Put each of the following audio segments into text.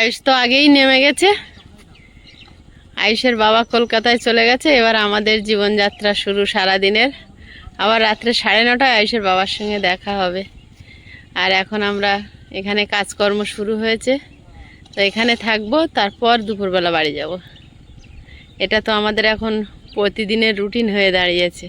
আয়ুষ তো আগেই নেমে গেছে। আয়ুষের বাবা কলকাতায় চলে গেছে, এবার আমাদের জীবনযাত্রা শুরু সারাদিনের। আবার রাত্রে সাড়ে নটায় আয়ুষের বাবার সঙ্গে দেখা হবে। আর এখন আমরা এখানে কাজকর্ম শুরু হয়েছে। তো এখানে থাকব, তারপর দুপুরবেলা বাড়ি যাব। এটা তো আমাদের এখন প্রতিদিনের রুটিন হয়ে দাঁড়িয়েছে।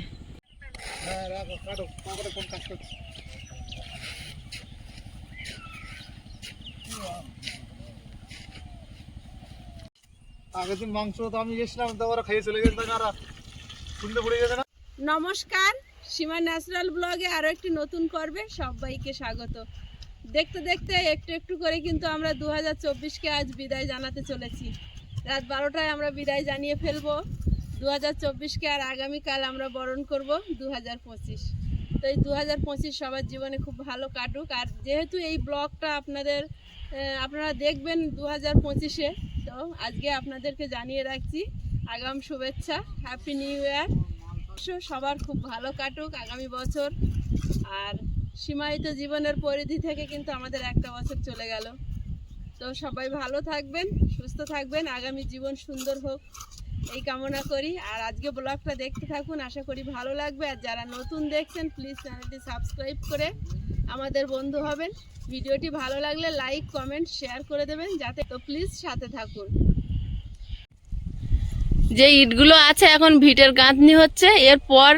নমস্কার, সীমা ন্যাচারাল ব্লগে আরও একটি নতুন পর্বে সবাইকে স্বাগত। দেখতে দেখতে একটু একটু করে কিন্তু আমরা দু হাজার চব্বিশকে আজ বিদায় জানাতে চলেছি। রাত বারোটায় আমরা বিদায় জানিয়ে ফেলব। দু হাজার চব্বিশকে আর আগামীকাল আমরা বরণ করব দু হাজার পঁচিশ। তো এই দু হাজার পঁচিশ সবার জীবনে খুব ভালো কাটুক। আর যেহেতু এই ব্লগটা আপনাদের আপনারা দেখবেন দু হাজার পঁচিশে তো আজকে আপনাদেরকে জানিয়ে রাখছি, আগাম শুভেচ্ছা হ্যাপি নিউ ইয়ার সবার খুব ভালো কাটুক আগামী বছর। আর সীমায়িত জীবনের পরিধি থেকে কিন্তু আমাদের একটা বছর চলে গেল। তো সবাই ভালো থাকবেন, সুস্থ থাকবেন, আগামী জীবন সুন্দর হোক। এই কামনা করি। আর আজকে ব্লগটা দেখতে থাকুন, আশা করি ভালো লাগবে। আর যারা নতুন দেখছেন প্লিজ চ্যানেলটি সাবস্ক্রাইব করে আমাদের বন্ধু হবেন। ভিডিওটি ভালো লাগলে লাইক কমেন্ট শেয়ার করে দেবেন যাতে তো প্লিজ সাথে থাকুন। যে ইটগুলো আছে এখন ভিটের গাঁথনি হচ্ছে। এরপর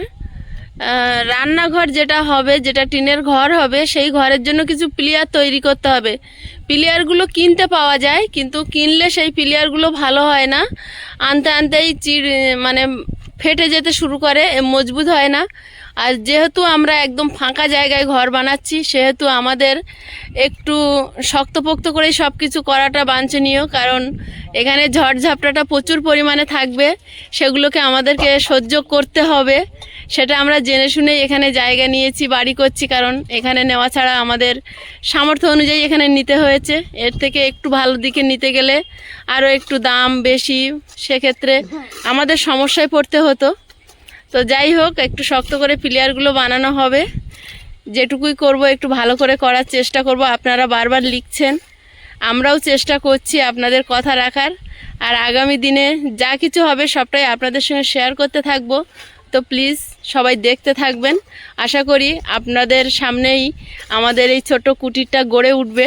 রান্নাঘর যেটা হবে, যেটা টিনের ঘর হবে, সেই ঘরের জন্য কিছু প্লেয়ার তৈরি করতে হবে। প্লেয়ারগুলো কিনতে পাওয়া যায়, কিন্তু কিনলে সেই প্লেয়ারগুলো ভালো হয় না। আনতে আনতেই চিড় মানে ফেটে যেতে শুরু করে মজবুত হয় না। আর যেহেতু আমরা একদম ফাঁকা জায়গায় ঘর বানাচ্ছি, সেহেতু আমাদের একটু শক্তপোক্ত করেই সব কিছু করাটা বাঞ্ছনীয়, কারণ এখানে ঝড়ঝাপটাটা প্রচুর পরিমাণে থাকবে। সেগুলোকে আমাদেরকে সহ্য করতে হবে। সেটা আমরা জেনে শুনেই এখানে জায়গা নিয়েছি, বাড়ি করছি, কারণ এখানে নেওয়া ছাড়া আমাদের সামর্থ্য অনুযায়ী এখানে নিতে হয়েছে। এর থেকে একটু ভালো দিকে নিতে গেলে আরও একটু দাম বেশি, সেক্ষেত্রে আমাদের সমস্যায় পড়তে হতো। তো যাই হোক, একটু শক্ত করে প্লেয়ারগুলো বানানো হবে। যেটুকুই করব, একটু ভালো করে করার চেষ্টা করব। আপনারা বারবার লিখছেন, আমরাও চেষ্টা করছি আপনাদের কথা রাখার। আর আগামী দিনে যা কিছু হবে সবটাই আপনাদের সঙ্গে শেয়ার করতে থাকব। তো প্লিজ সবাই দেখতে থাকবেন। আশা করি আপনাদের সামনেই আমাদের এই ছোট কুটিরটা গড়ে উঠবে।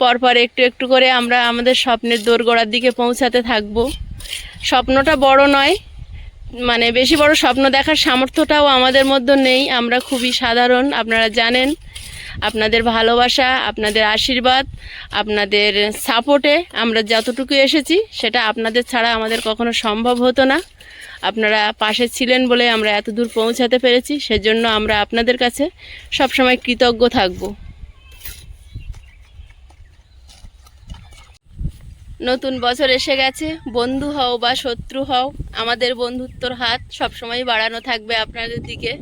পরপর একটু একটু করে আমরা আমাদের স্বপ্নের দোরগোড়ার দিকে পৌঁছাতে থাকব। স্বপ্নটা বড় নয় মানে বেশি বড় স্বপ্ন দেখার সামর্থ্যটাও আমাদের মধ্যে নেই। আমরা খুবই সাধারণ, আপনারা জানেন। আপনাদের ভালোবাসা, আপনাদের আশীর্বাদ, আপনাদের সাপোর্টে আমরা যতটুকু এসেছি, সেটা আপনাদের ছাড়া আমাদের কখনো সম্ভব হতো না। আপনারা পাশে ছিলেন বলে আমরা এত দূর পৌঁছাতে পেরেছি, সেজন্য আমরা আপনাদের কাছে সবসময় কৃতজ্ঞ থাকব। নতুন বছর এসে গেছে, বন্ধু হও বা শত্রু হও, আমাদের বন্ধুত্বর হাত সবসময় বাড়ানো থাকবে আপনাদের দিকে।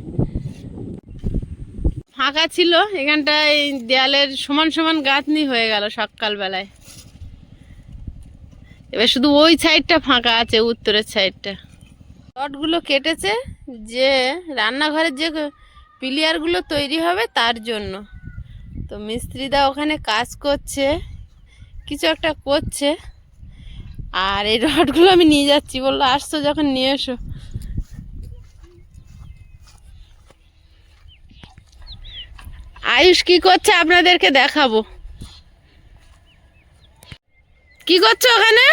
ফাঁকা ছিল, এখানটায় দেয়ালের সমান সমান গাঁথনি হয়ে গেল সকালবেলায়। এবার শুধু ওই সাইডটা ফাঁকা আছে, উত্তরের সাইডটা। রডগুলো কেটেছে যে রান্নাঘরের যে পিলিয়ারগুলো তৈরি হবে তার জন্য। তো মিস্ত্রিদা ওখানে কাজ করছে, কিছু একটা করছে। আর এই রডগুলো আমি নিয়ে যাচ্ছি, বলল, আসছো যখন, নিয়ে এসো। আয়ুষ কি করছে? আপনাদেরকে দেখাবো। কি করছ ওখানে?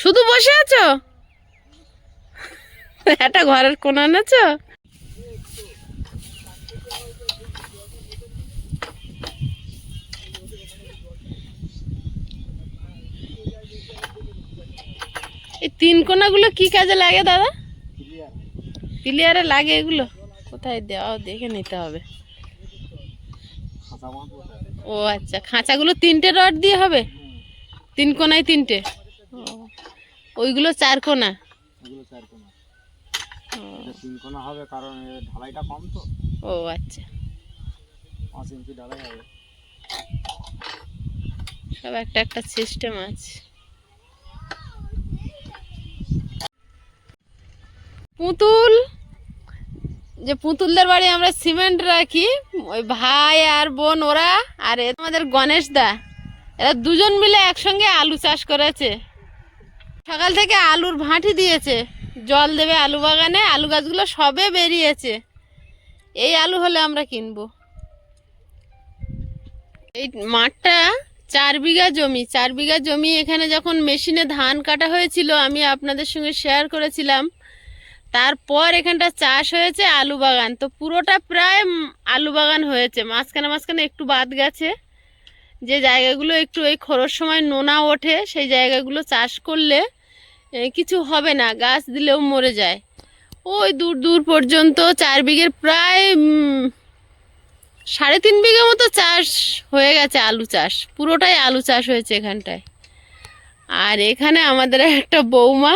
শুধু বসে আছো? একটা ঘরের কোনা আছো এই তিন কোনাগুলো কি কাজে লাগে দাদা? পিলিয়ারে লাগে এগুলো? কোথায় দেওয়া? দেখে নিতে হবে। ও আচ্ছা খাঁচাগুলো তিনটে রড দিয়ে হবে? তিন কোনায় তিনটে? ওইগুলো চার কোনা? তিন কোনা হবে কারণ ঢালাইটা কম তো। ও আচ্ছা। পাঁচ ইঞ্চি ঢালাই হবে। সব একটা একটা সিস্টেম আছে। পুতুল? যে পুতুলদের বাড়ি আমরা সিমেন্ট রাখি, ওই ভাই আর বোন ওরা, আর আমাদের গণেশ দা। এরা দুজন মিলে একসঙ্গে আলু চাষ করেছে। সকাল থেকে আলুর ভাঁটি দিয়েছে। জল দেবে আলু বাগানে, আলু গাছগুলো সবে বেরিয়েছে। এই আলু হলে আমরা কিনবো। এই মাঠটা চার বিঘা জমি। চার বিঘা জমি এখানে যখন মেশিনে ধান কাটা হয়েছিল, আমি আপনাদের সঙ্গে শেয়ার করেছিলাম। তারপর এখানটা চাষ হয়েছে আলু বাগান। তো পুরোটা প্রায় আলু বাগান হয়েছে। মাঝখানে মাঝখানে একটু বাদ গেছে। যে জায়গাগুলো একটু এই খরচ সময় নোনা ওঠে, সেই জায়গাগুলো চাষ করলে কিছু হবে না, গাছ দিলেও মরে যায়। ওই দূর দূর পর্যন্ত চার বিঘের প্রায় সাড়ে তিন বিঘা মতো চাষ হয়ে গেছে আলু চাষ। পুরোটাই আলু চাষ হয়েছে এখানটায়। আর এখানে আমাদের একটা বৌমা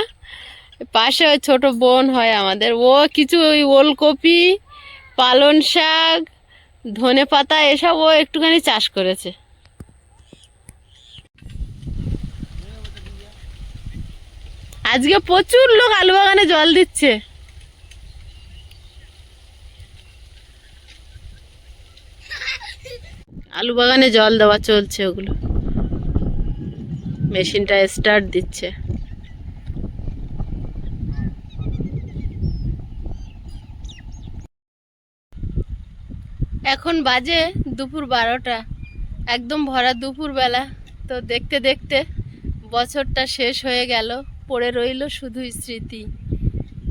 পাশে ওই ছোট বোন হয় আমাদের। ও কিছু ওই ওলকপি পালন শাক, ধনে পাতা, এসব ও একটুখানি চাষ করেছে। আজকে প্রচুর লোক আলু বাগানে জল দিচ্ছে। আলু বাগানে জল দেওয়া চলছে ওগুলো। মেশিনটা স্টার্ট দিচ্ছে। এখন বাজে দুপুর বারোটা। একদম ভরা দুপুরবেলা। তো দেখতে দেখতে বছরটা শেষ হয়ে গেল, পড়ে রইল শুধুই স্মৃতি।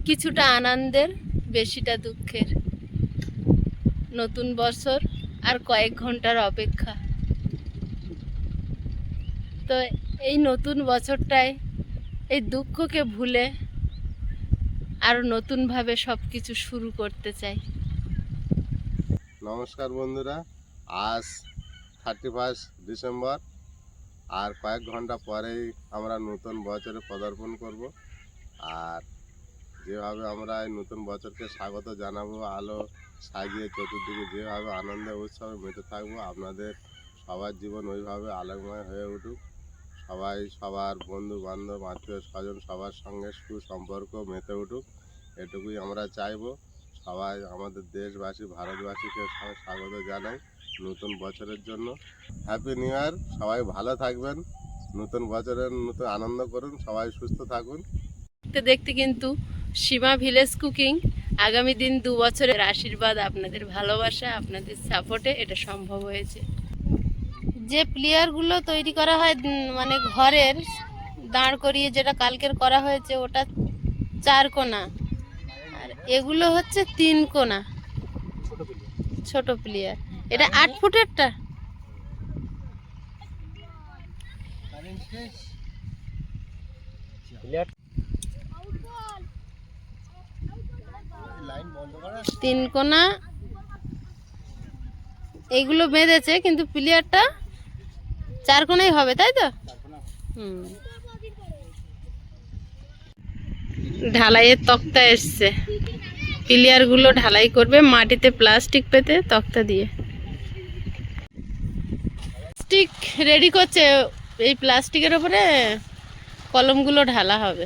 কিছুটা আনন্দের, বেশিটা দুঃখের। নতুন বছর আর কয়েক ঘণ্টার অপেক্ষা। তো এই নতুন বছরটায় এই দুঃখকে ভুলে আরও নতুনভাবে সব কিছু শুরু করতে চাই। নমস্কার বন্ধুরা, আজ থার্টি ফার্স্ট ডিসেম্বর আর কয়েক ঘণ্টা পরেই আমরা নতুন বছরে পদার্পণ করব। আর যেভাবে আমরা এই নতুন বছরকে স্বাগত জানাব, আলো সাজিয়ে চতুর্দিকে যেভাবে আনন্দে উৎসবে মেতে থাকব, আপনাদের সবার জীবন ওইভাবে আলোকময় হয়ে উঠুক। সবাই সবার বন্ধু বান্ধব, আত্মীয় স্বজন সবার সঙ্গে সুসম্পর্ক মেতে উঠুক, এটুকুই আমরা চাইব। সবাই আমাদের দেশবাসী ভারতবাসীকে সবাই স্বাগত জানাই নতুন বছরের জন্য। হ্যাপি নিউ ইয়ার সবাই ভালো থাকবেন নতুন বছরের নতুন আনন্দ করুন সবাই সুস্থ থাকুন। দেখতে দেখতে কিন্তু সীমা ভিলেজ কুকিং আগামী দিন দু বছরের আশীর্বাদ আপনাদের ভালোবাসা আপনাদের সাপোর্টে এটা সম্ভব হয়েছে। যে প্লেয়ারগুলো তৈরি করা হয় মানে ঘরের দাঁড় করিয়ে যেটা কালকের করা হয়েছে ওটা চার কোনা। আর এগুলো হচ্ছে তিন কোনা। ছোট প্লেয়ার এটা আট ফুটেরটা? তিন কোনা। এইগুলো বেঁধেছে কিন্তু প্লেয়ারটা চার কোনাই হবে তাই তো? হুম। ঢালাইয়ের তক্তা এসছে। প্লেয়ারগুলো ঢালাই করবে মাটিতে প্লাস্টিক পেতে তক্তা দিয়ে। প্লাস্টিক রেডি করছে, এই প্লাস্টিকের ওপরে কলমগুলো ঢালা হবে।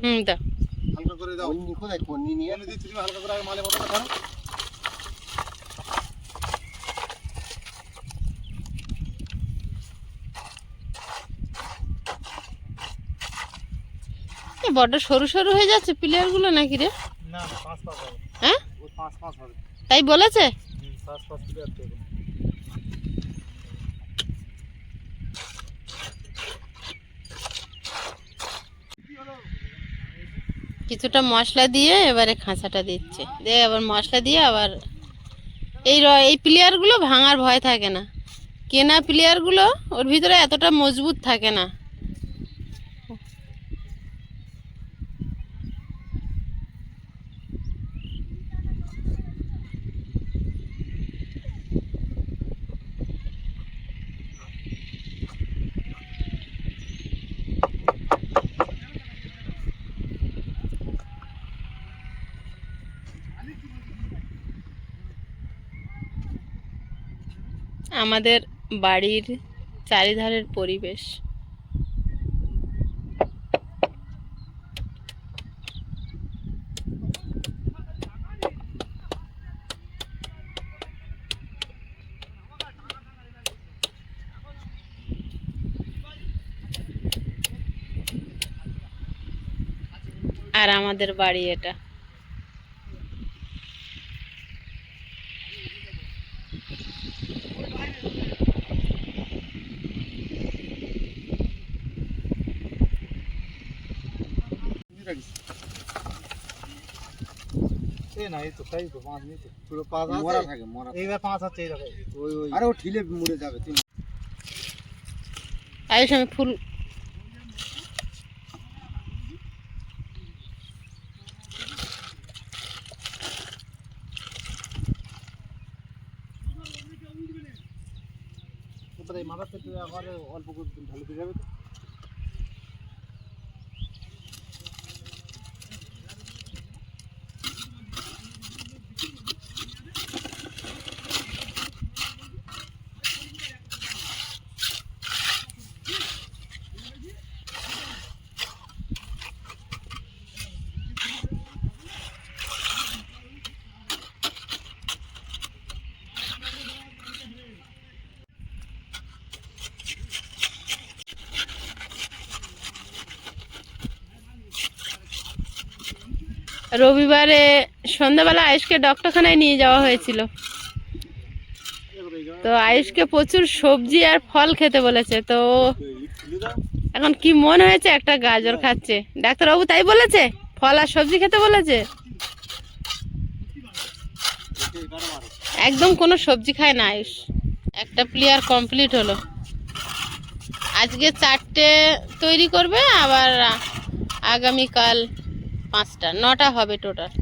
হুম দাও। হালকা করে দাও। কোথায় কন্যা নিয়ে। আমি দিচ্ছি তুমি হালকা করে আগে মালে মতো এ বড্ড সরু সরু হয়ে যাচ্ছে প্লেয়ারগুলো নাকি রে? না পাঁচ পাঁচ হবে। হ্যাঁ? ও পাঁচ পাঁচ হবে। তাই বলেছে? হুম, পাঁচ পাঁচ প্লেয়ার কিছুটা মশলা দিয়ে এবারে খাঁচাটা দিচ্ছে। দিয়ে আবার মশলা দিয়ে আবার এই এই প্লেয়ারগুলো ভাঙার ভয় থাকে না। কেনা প্লেয়ারগুলো ওর ভিতরে এতটা মজবুত থাকে না। আমাদের বাড়ির চারিধারের পরিবেশ। আর আমাদের বাড়ি এটা। এ না এই তো তাই তো পাঁচ নেই তো পুরো পাঁচ মরা আছে থাকে মরা এইবার পাঁচ আছে এই দেখো ওই ওই আরে ও ঠিলে মরে যাবে তুই আয়ুষ আমি ফুল তারপরে এই মাথা থেকে আবার অল্প করে ঢালু দিয়ে যাবে তো রবিবারে সন্ধ্যাবেলা আয়ুষকে ডক্টরখানায় নিয়ে যাওয়া হয়েছিল। তো আয়ুষকে প্রচুর সবজি আর ফল খেতে বলেছে। তো এখন কি মন হয়েছে একটা গাজর খাচ্ছে। ডাক্তারবাবু তাই বলেছে? ফল আর সবজি খেতে বলেছে? একদম কোনো সবজি খায় না আয়ুষ। একটা প্লেয়ার কমপ্লিট হলো। আজকে চারটে তৈরি করবে, আবার আগামীকাল পাঁচটা নটা হবে টোটাল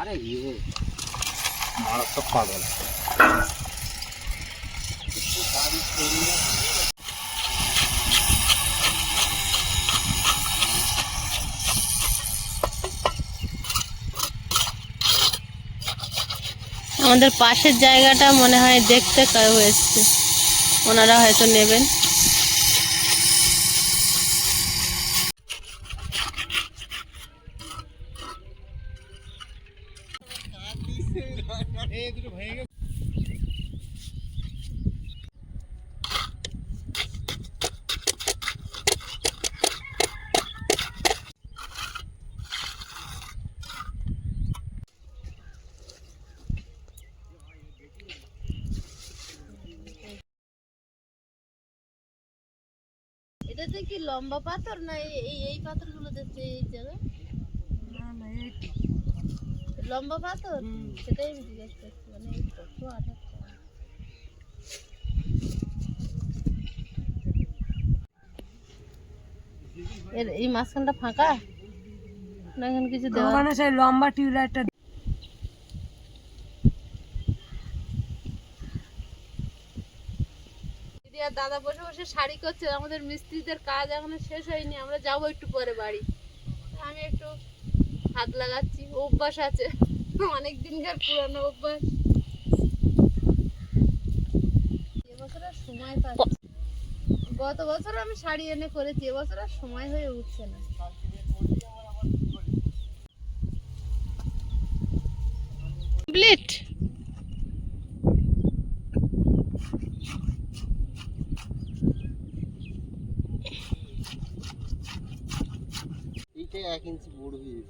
আরে ইয়ে মারাত্মক পাগল। আমাদের পাশের জায়গাটা মনে হয় দেখতে হয়েছে। ওনারা হয়তো নেবেন। এটাতে কি লম্বা পাথর না এই এই পাথরগুলো দেখতে এই জায়গায় লম্বা পাথর? সেটাই আমি জিজ্ঞেস করছি মানে এই কত আঠাশ এর এই মাঝখানটা ফাঁকা? না এখানে কিছু দেওয়া ওখানে সেই লম্বা টিউবলাইটটা দাদা বসে বসে শাড়ি করছে, আমাদের মিস্ত্রিদের কাজ এখনও শেষ হয়নি, আমরা যাব একটু পরে বাড়ি। আমি একটু হাত লাগাচ্ছি, অভ্যাস আছে, অনেক দিনকার পুরানো অভ্যাস। সময় পাচ্ছি। গত বছর আমি শাড়ি এনে করেছি, এবছর আর সময় হয়ে উঠছে না। ব্লেট এক ইঞ্চি বড় হয়ে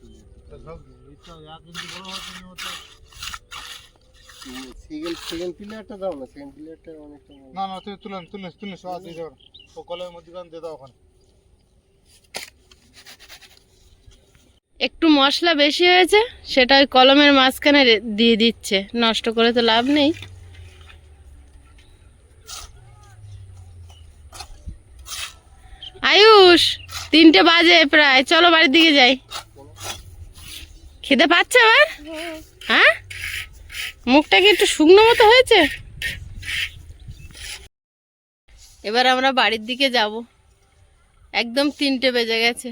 সেকেন্ড সেকেন্ড প্লেয়ারটা দাও না সেকেন্ড প্লেয়ারটা অনেকটা না না তুই তুলেন তুলেন তুলেন সব দিয়ে যাও ও কলের মধ্যে দিয়ে দাও ওখানে। একটু মশলা বেশি হয়েছে সেটা ওই কলমের মাঝখানে দিয়ে দিচ্ছে নষ্ট করে তো লাভ নেই। আয়ুষ, তিনটে বাজে প্রায়। চলো বাড়ির দিকে যাই। খেতে পাচ্ছে আবার? হ্যাঁ? মুখটা কি একটু শুকনো মতো হয়েছে? এবার আমরা বাড়ির দিকে যাব। একদম তিনটে বেজে গেছে।